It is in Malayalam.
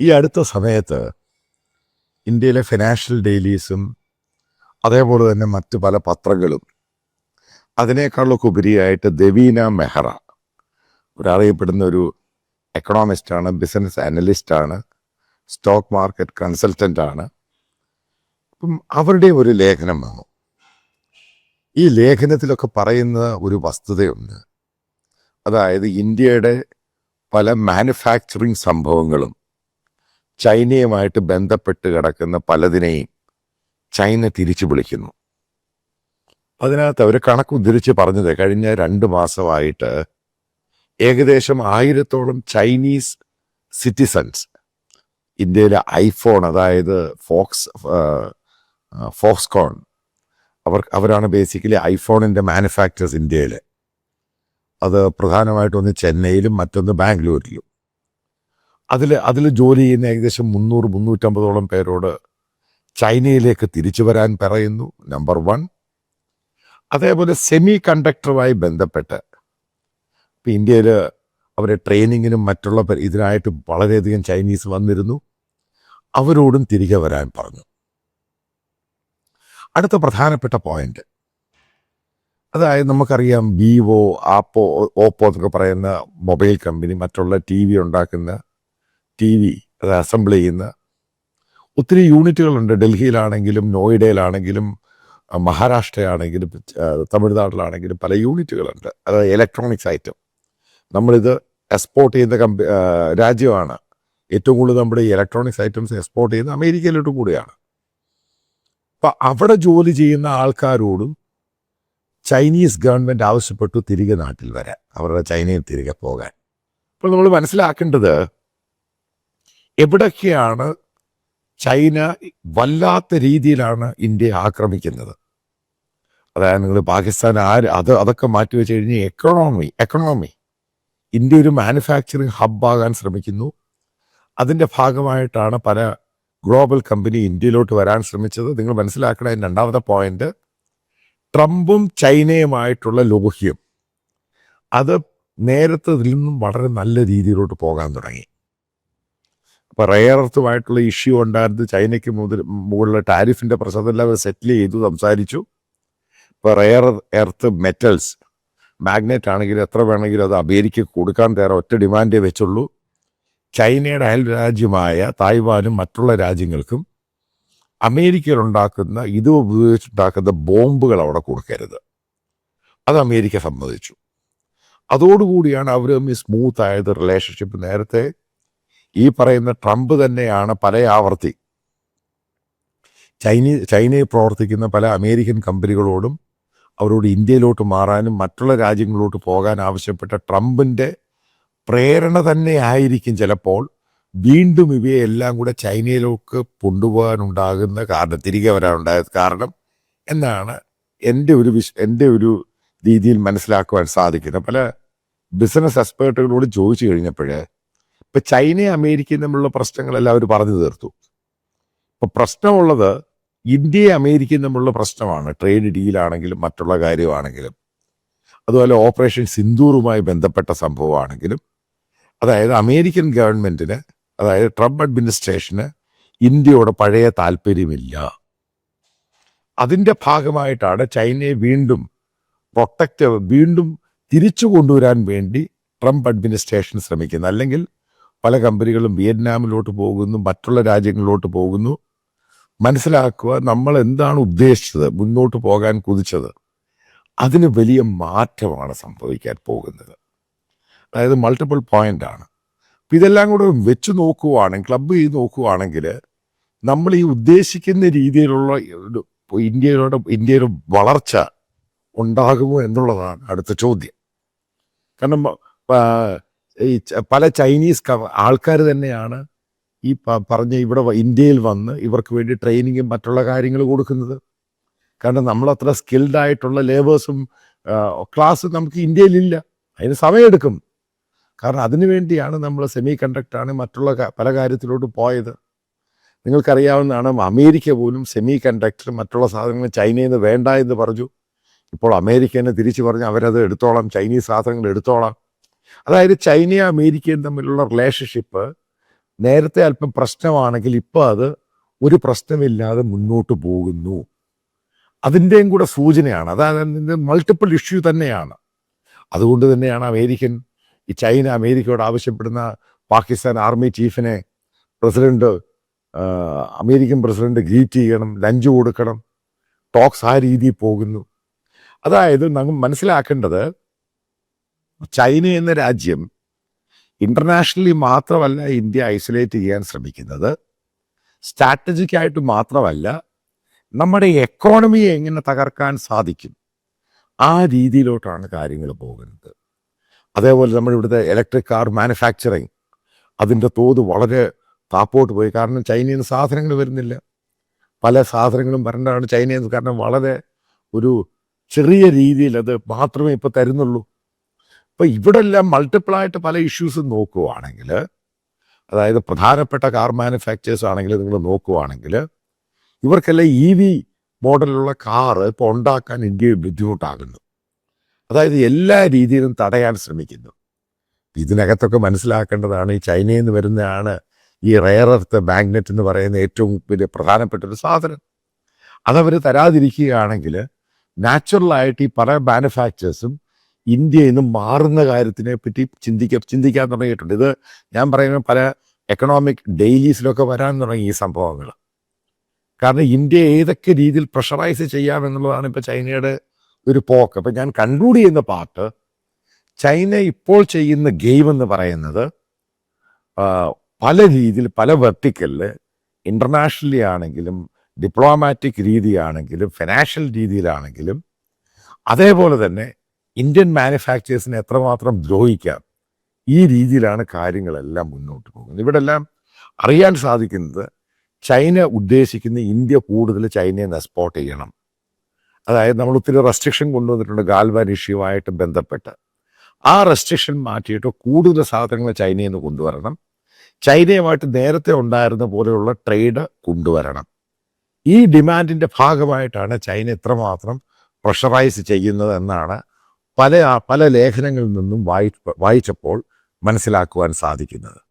ഈ അടുത്ത സമയത്ത് ഇന്ത്യയിലെ ഫിനാൻഷ്യൽ ഡെയിലീസും അതേപോലെ തന്നെ മറ്റ് പല പത്രങ്ങളും അതിനേക്കാളൊക്കെ ഉപരിയായിട്ട് ദവീന മെഹ്റ ഒരറിയപ്പെടുന്ന ഒരു എക്കണോമിസ്റ്റാണ് ബിസിനസ് അനലിസ്റ്റാണ് സ്റ്റോക്ക് മാർക്കറ്റ് കൺസൾട്ടന്റ് ആണ്. അപ്പം അവരുടെ ഒരു ലേഖനം വന്നു. ഈ ലേഖനത്തിലൊക്കെ പറയുന്ന ഒരു വസ്തുതയുണ്ട്. അതായത് ഇന്ത്യയുടെ പല മാനുഫാക്ചറിങ് സംഭവങ്ങളും ചൈനയുമായിട്ട് ബന്ധപ്പെട്ട് കിടക്കുന്ന പലതിനെയും ചൈന തിരിച്ചു വിളിക്കുന്നു. അതിനകത്ത് അവർ കണക്ക് ഉദ്ധരിച്ച് പറഞ്ഞത് കഴിഞ്ഞ രണ്ട് മാസമായിട്ട് ഏകദേശം ആയിരത്തോളം ചൈനീസ് സിറ്റിസൺസ് ഇന്ത്യയിലെ ഐഫോൺ അതായത് ഫോക്സ് ഫോക്സ്കോൺ അവർ അവരാണ് ബേസിക്കലി ഐഫോണിന്റെ മാനുഫാക്ചേഴ്സ് ഇന്ത്യയിൽ അത് പ്രധാനമായിട്ടൊന്ന് ചെന്നൈയിലും മറ്റൊന്ന് ബാംഗ്ലൂരിലും. അതിൽ അതിൽ ജോലി ചെയ്യുന്ന ഏകദേശം മുന്നൂറ് മുന്നൂറ്റമ്പതോളം പേരോട് ചൈനയിലേക്ക് തിരിച്ചു വരാൻ പറയുന്നു നമ്പർ വൺ അതേപോലെ സെമി കണ്ടക്ടറുമായി ബന്ധപ്പെട്ട് ഇപ്പം ഇന്ത്യയിൽ അവരെ ട്രെയിനിങ്ങിനും മറ്റുള്ള ഇതിനായിട്ട് വളരെയധികം ചൈനീസ് വന്നിരുന്നു. അവരോടും തിരികെ വരാൻ പറഞ്ഞു. അടുത്ത പ്രധാനപ്പെട്ട പോയിന്റ് അതായത് നമുക്കറിയാം വിവോ ആപ്പോ ഓപ്പോ എന്നൊക്കെ പറയുന്ന മൊബൈൽ കമ്പനി മറ്റുള്ള ടി വി ഉണ്ടാക്കുന്ന ടി വി അത് അസംബിൾ ചെയ്യുന്ന ഒത്തിരി യൂണിറ്റുകളുണ്ട്. ഡൽഹിയിലാണെങ്കിലും നോയിഡയിലാണെങ്കിലും മഹാരാഷ്ട്രയാണെങ്കിലും തമിഴ്നാട്ടിലാണെങ്കിലും പല യൂണിറ്റുകളുണ്ട്. അത് ഇലക്ട്രോണിക്സ് ഐറ്റം നമ്മളിത് എക്സ്പോർട്ട് ചെയ്യുന്ന കമ്പ രാജ്യമാണ്. ഏറ്റവും കൂടുതൽ നമ്മുടെ ഈ ഇലക്ട്രോണിക്സ് ഐറ്റംസ് എക്സ്പോർട്ട് ചെയ്യുന്നത് അമേരിക്കയിലോട്ട് കൂടിയാണ്. അപ്പം അവിടെ ജോലി ചെയ്യുന്ന ആൾക്കാരോടും ചൈനീസ് ഗവൺമെന്റ് ആവശ്യപ്പെട്ടു തിരികെ നാട്ടിൽ വരാൻ. അവരുടെ ചൈനയിൽ തിരികെ പോകാൻ. അപ്പോൾ നമ്മൾ മനസ്സിലാക്കേണ്ടത് എവിടൊക്കെയാണ് ചൈന വല്ലാത്ത രീതിയിലാണ് ഇന്ത്യയെ ആക്രമിക്കുന്നത്? അതായത് നിങ്ങൾ പാകിസ്ഥാൻ ആര് അത് അതൊക്കെ മാറ്റി വെച്ച് കഴിഞ്ഞാൽ എക്കണോമി എക്കണോമി ഇന്ത്യ ഒരു മാനുഫാക്ചറിങ് ഹബ്ബാകാൻ ശ്രമിക്കുന്നു. അതിന്റെ ഭാഗമായിട്ടാണ് പല ഗ്ലോബൽ കമ്പനി ഇന്ത്യയിലോട്ട് വരാൻ ശ്രമിച്ചത്. നിങ്ങൾ മനസ്സിലാക്കണ രണ്ടാമത്തെ പോയിന്റ് ട്രംപും ചൈനയുമായിട്ടുള്ള ലോഹ്യം. അത് നേരത്തെ നിന്നും വളരെ നല്ല രീതിയിലോട്ട് പോകാൻ തുടങ്ങി. റെയർ എർത്തുമായിട്ടുള്ള ഇഷ്യൂ ഉണ്ടായിരുന്നു. ചൈനയ്ക്ക് മുതൽ മുകളിലെ ടാരിഫിന്റെ പ്രശ്നത്തിൽ അവർ സെറ്റിൽ ചെയ്തു സംസാരിച്ചു. ഇപ്പോൾ റയർ എർത്ത് മെറ്റൽസ്. മാഗ്നറ്റ് ആണെങ്കിലും എത്ര വേണമെങ്കിലും അത് അമേരിക്ക കൊടുക്കാൻ തയ്യാറ ഒറ്റ ഡിമാൻഡേ വെച്ചുള്ളൂ. ചൈനയുടെ അയൽ രാജ്യമായ തായ്വാനും മറ്റുള്ള രാജ്യങ്ങൾക്കും അമേരിക്കയിൽ ഉണ്ടാക്കുന്ന ഇത് ഉപയോഗിച്ചുണ്ടാക്കുന്ന ബോംബുകൾ അവിടെ കൊടുക്കരുത്. അത് അമേരിക്ക സമ്മതിച്ചു. അതോടുകൂടിയാണ് അവർ തമ്മിൽ സ്മൂത്ത് ആയത് റിലേഷൻഷിപ്പ് നേരത്തെ ഈ പറയുന്ന ട്രംപ് തന്നെയാണ് പല ആവർത്തി. ചൈനീസ് ചൈനയിൽ പ്രവർത്തിക്കുന്ന പല അമേരിക്കൻ കമ്പനികളോടും അവരോട് ഇന്ത്യയിലോട്ട് മാറാനും മറ്റുള്ള രാജ്യങ്ങളിലോട്ട് പോകാൻ ആവശ്യപ്പെട്ട ട്രംപിന്റെ പ്രേരണ തന്നെ ആയിരിക്കും ചിലപ്പോൾ വീണ്ടും ഇവയെ എല്ലാം കൂടെ ചൈനയിലേക്ക് കൊണ്ടുപോകാനുണ്ടാകുന്ന കാരണം തിരികെ വരാനുണ്ടായ കാരണം എന്നാണ് എന്റെ ഒരു വിശ് എന്റെ ഒരു രീതിയിൽ മനസ്സിലാക്കുവാൻ സാധിക്കുന്നത്. പല ബിസിനസ് എക്സ്പേർട്ടുകളോട് ചോദിച്ചു കഴിഞ്ഞപ്പോൾ ഇപ്പം ചൈനയും അമേരിക്കയും തമ്മിലുള്ള പ്രശ്നങ്ങളെല്ലാം അവർ പറഞ്ഞു തീർത്തു. ഇപ്പൊ പ്രശ്നമുള്ളത് ഇന്ത്യയും അമേരിക്കയും തമ്മിലുള്ള പ്രശ്നമാണ്. ട്രേഡ് ഡീലാണെങ്കിലും മറ്റുള്ള കാര്യമാണെങ്കിലും. അതുപോലെ ഓപ്പറേഷൻ സിന്ദൂറുമായി ബന്ധപ്പെട്ട സംഭവമാണെങ്കിലും. അതായത് അമേരിക്കൻ ഗവൺമെന്റിന് അതായത് ട്രംപ് അഡ്മിനിസ്ട്രേഷന് ഇന്ത്യയോട് പഴയ താല്പര്യമില്ല. അതിന്റെ ഭാഗമായിട്ടാണ് ചൈനയെ വീണ്ടും പ്രൊട്ടക്റ്റ് വീണ്ടും തിരിച്ചു കൊണ്ടുവരാൻ വേണ്ടി ട്രംപ് അഡ്മിനിസ്ട്രേഷൻ ശ്രമിക്കുന്നത്. അല്ലെങ്കിൽ പല കമ്പനികളും വിയറ്റ്നാമിലോട്ട് പോകുന്നു മറ്റുള്ള രാജ്യങ്ങളിലോട്ട് പോകുന്നു. മനസ്സിലാക്കുക നമ്മൾ എന്താണ് ഉദ്ദേശിച്ചത് മുന്നോട്ട് പോകാൻ കുതിച്ചത്. അതിന് വലിയ മാറ്റമാണ് സംഭവിക്കാൻ പോകുന്നത്. അതായത് മൾട്ടിപ്പിൾ പോയിന്റ് ആണ്. ഇതെല്ലാം കൂടെ വെച്ച് നോക്കുവാണെങ്കിൽ ക്ലബ്ബ് ചെയ്ത് നോക്കുവാണെങ്കിൽ നമ്മൾ ഈ ഉദ്ദേശിക്കുന്ന രീതിയിലുള്ള ഇന്ത്യയുടെ ഇന്ത്യയുടെ വളർച്ച ഉണ്ടാകുമോ എന്നുള്ളതാണ് അടുത്ത ചോദ്യം. കാരണം ഈ പല ചൈനീസ് ആൾക്കാർ തന്നെയാണ് ഈ പറഞ്ഞ ഇവിടെ ഇന്ത്യയിൽ വന്ന് ഇവർക്ക് വേണ്ടി ട്രെയിനിങ്ങും മറ്റുള്ള കാര്യങ്ങൾ കൊടുക്കുന്നത്. കാരണം നമ്മൾ അത്ര സ്കിൽഡ് ആയിട്ടുള്ള ലേബേഴ്സും ക്ലാസ് നമുക്ക് ഇന്ത്യയിലില്ല. അതിന് സമയമെടുക്കും കാരണം അതിനു വേണ്ടിയാണ് നമ്മൾ സെമി കണ്ടക്ടറാണ് മറ്റുള്ള പല കാര്യത്തിലോട്ട് പോയത്. നിങ്ങൾക്കറിയാവുന്നതാണ് അമേരിക്ക പോലും സെമി കണ്ടക്ടർ മറ്റുള്ള സാധനങ്ങൾ ചൈനയിൽ നിന്ന് വേണ്ട എന്ന് പറഞ്ഞു. ഇപ്പോൾ അമേരിക്ക തന്നെ തിരിച്ചു പറഞ്ഞ് അവരത് എടുത്തോളാം ചൈനീസ് സാധനങ്ങൾ എടുത്തോളാം. അതായത് ചൈനയും അമേരിക്കയും തമ്മിലുള്ള റിലേഷൻഷിപ്പ് നേരത്തെ അല്പം പ്രശ്നമാണെങ്കിൽ ഇപ്പോൾ അത് ഒരു പ്രശ്നമില്ലാതെ മുന്നോട്ട് പോകുന്നു. അതിന്റെയും കൂടെ സൂചനയാണ്. അതായത് മൾട്ടിപ്പിൾ ഇഷ്യൂ തന്നെയാണ്. അതുകൊണ്ട് തന്നെയാണ് അമേരിക്കൻ ഈ ചൈന അമേരിക്കയോട് ആവശ്യപ്പെടുന്ന പാകിസ്ഥാൻ ആർമി ചീഫിനെ പ്രസിഡന്റ് അമേരിക്കൻ പ്രസിഡന്റ് ഗ്രീറ്റ് ചെയ്യണം ലഞ്ച് കൊടുക്കണം ടോക്സ് ആ രീതിയിൽ പോകുന്നു. അതായത് നമ്മൾ മനസ്സിലാക്കേണ്ടത് ചൈന എന്ന രാജ്യം ഇന്റർനാഷണലി മാത്രമല്ല ഇന്ത്യ ഐസൊലേറ്റ് ചെയ്യാൻ ശ്രമിക്കുന്നത്. സ്ട്രാറ്റജിക്കായിട്ട് മാത്രമല്ല നമ്മുടെ എക്കോണമിയെ എങ്ങനെ തകർക്കാൻ സാധിക്കും ആ രീതിയിലോട്ടാണ് കാര്യങ്ങൾ പോകുന്നത്. അതേപോലെ നമ്മുടെ ഇവിടുത്തെ ഇലക്ട്രിക് കാർ മാനുഫാക്ചറിങ് അതിന്റെ തോത് വളരെ താപ്പോട്ട് പോയി. കാരണം ചൈനയിൽ നിന്ന് സാധനങ്ങൾ വരുന്നില്ല. പല സാധനങ്ങളും വരേണ്ടതാണ് ചൈനയിൽ നിന്ന്. കാരണം വളരെ ഒരു ചെറിയ രീതിയിൽ അത് മാത്രമേ ഇപ്പോൾ തരുന്നുള്ളൂ. അപ്പോൾ ഇവിടെ എല്ലാം മൾട്ടിപ്പിൾ ആയിട്ട് പല ഇഷ്യൂസ് നോക്കുവാണെങ്കിൽ അതായത് പ്രധാനപ്പെട്ട കാർ മാനുഫാക്ചേഴ്സ് ആണെങ്കിൽ നിങ്ങൾ നോക്കുവാണെങ്കിൽ ഇവർക്കെല്ലാം ഇ വി മോഡലുള്ള കാറ് ഇപ്പോൾ ഉണ്ടാക്കാൻ ഇന്ത്യയിൽ ബുദ്ധിമുട്ടാകുന്നു. അതായത് എല്ലാ രീതിയിലും തടയാൻ ശ്രമിക്കുന്നു. ഇതിനകത്തൊക്കെ മനസ്സിലാക്കേണ്ടതാണ് ഈ ചൈനയിൽ നിന്ന് വരുന്നതാണ് ഈ റെയർ എർത്ത് മാഗ്നറ്റ് എന്ന് പറയുന്ന ഏറ്റവും വലിയ പ്രധാനപ്പെട്ട ഒരു സാധനം. അതവർ തരാതിരിക്കുകയാണെങ്കിൽ നാച്ചുറലായിട്ട് ഈ പല മാനുഫാക്ചേഴ്സും ഇന്ത്യയിൽ ഇന്ന് മാറുന്ന കാര്യത്തിനെ പറ്റി ചിന്തിക്ക ചിന്തിക്കാൻ തുടങ്ങിയിട്ടുണ്ട്. ഇത് ഞാൻ പറയുന്ന പല എക്കണോമിക് ഡെയിലീസിലൊക്കെ വരാൻ തുടങ്ങി ഈ സംഭവങ്ങൾ. കാരണം ഇന്ത്യ ഏതൊക്കെ രീതിയിൽ പ്രഷറൈസ് ചെയ്യാമെന്നുള്ളതാണ് ഇപ്പോൾ ചൈനയുടെ ഒരു പോക്ക്. അപ്പം ഞാൻ കൺക്ലൂഡ് ചെയ്യുന്ന പാർട്ട് ചൈന ഇപ്പോൾ ചെയ്യുന്ന ഗെയിം എന്ന് പറയുന്നത് പല രീതിയിൽ പല വെർട്ടിക്കലിൽ ഇന്റർനാഷണലി ആണെങ്കിലും ഡിപ്ലോമാറ്റിക് രീതിയാണെങ്കിലും ഫിനാൻഷ്യൽ രീതിയിലാണെങ്കിലും അതേപോലെ തന്നെ ഇന്ത്യൻ മാനുഫാക്ചേഴ്സിനെ എത്രമാത്രം ദ്രോഹിക്കാം? ഈ രീതിയിലാണ് കാര്യങ്ങളെല്ലാം മുന്നോട്ട് പോകുന്നത്. ഇവിടെ എല്ലാം അറിയാൻ സാധിക്കുന്നത് ചൈന ഉദ്ദേശിക്കുന്ന ഇന്ത്യ കൂടുതൽ ചൈനയെ എക്സ്പോർട്ട് ചെയ്യണം. അതായത് നമ്മൾ ഒത്തിരി റെസ്ട്രിക്ഷൻ കൊണ്ടുവന്നിട്ടുണ്ട് ഗാൽവാൻ ഇഷ്യൂവായിട്ട് ബന്ധപ്പെട്ട്. ആ റെസ്ട്രിക്ഷൻ മാറ്റിയിട്ട് കൂടുതൽ സാധനങ്ങൾ ചൈനയിൽ നിന്ന് കൊണ്ടുവരണം. ചൈനയുമായിട്ട് നേരത്തെ ഉണ്ടായിരുന്ന പോലെയുള്ള ട്രേഡ് കൊണ്ടുവരണം. ഈ ഡിമാൻഡിന്റെ ഭാഗമായിട്ടാണ് ചൈന ഇത്രമാത്രം പ്രഷറൈസ് ചെയ്യുന്നത് എന്നാണ് പല പല ലേഖനങ്ങളിൽ നിന്നും വായി വായിച്ചപ്പോൾ മനസ്സിലാക്കുവാൻ സാധിക്കുന്നത്.